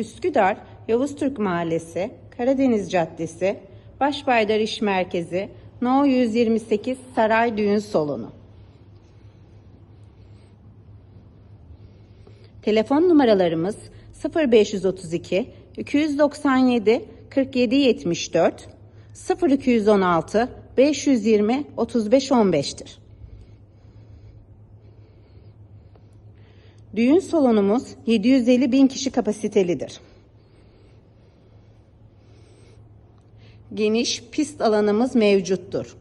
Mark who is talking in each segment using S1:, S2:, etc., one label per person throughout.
S1: Üsküdar, Yavuz Türk Mahallesi, Karadeniz Caddesi, Başbaydar İş Merkezi, No 128 Saray Düğün Salonu. Telefon numaralarımız 0532 297 47 74 0216 520 35 15'tir. Düğün salonumuz 750 bin kişi kapasitelidir. Geniş pist alanımız mevcuttur.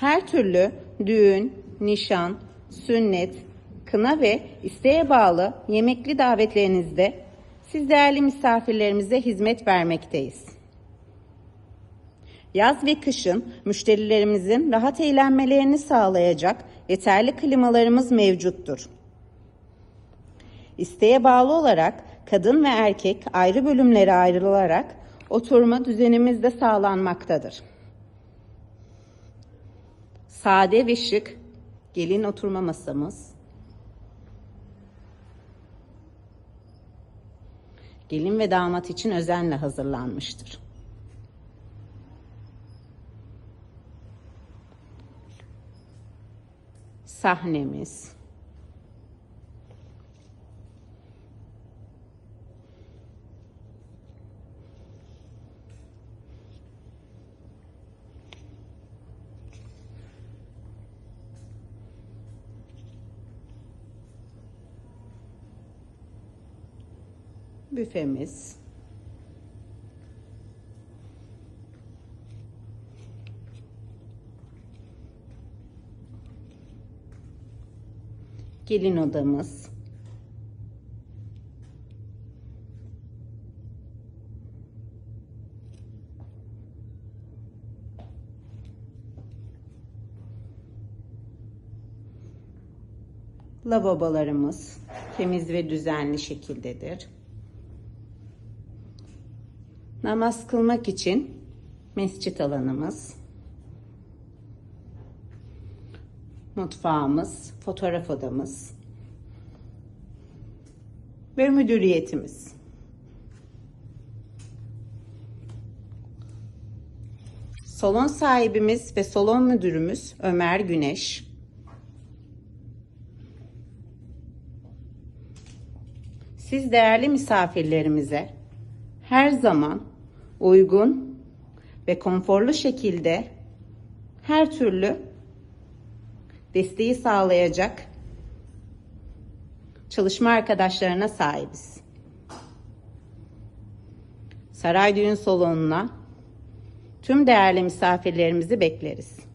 S1: Her türlü düğün, nişan, sünnet, kına ve isteğe bağlı yemekli davetlerinizde siz değerli misafirlerimize hizmet vermekteyiz. Yaz ve kışın müşterilerimizin rahat eğlenmelerini sağlayacak yeterli klimalarımız mevcuttur. İsteğe bağlı olarak kadın ve erkek ayrı bölümlere ayrılarak oturma düzenimiz de sağlanmaktadır. Sade ve şık gelin oturma masamız. Gelin ve damat için özenle hazırlanmıştır. Sahnemiz. Büfemiz. Gelin odamız. Lavabolarımız temiz ve düzenli şekildedir. Namaz kılmak için mescit alanımız. Mutfağımız, fotoğraf odamız ve müdüriyetimiz. Salon sahibimiz ve salon müdürümüz Ömer Güneş. Siz değerli misafirlerimize her zaman uygun ve konforlu şekilde her türlü desteği sağlayacak çalışma arkadaşlarına sahibiz. Saray Düğün Salonu'na tüm değerli misafirlerimizi bekleriz.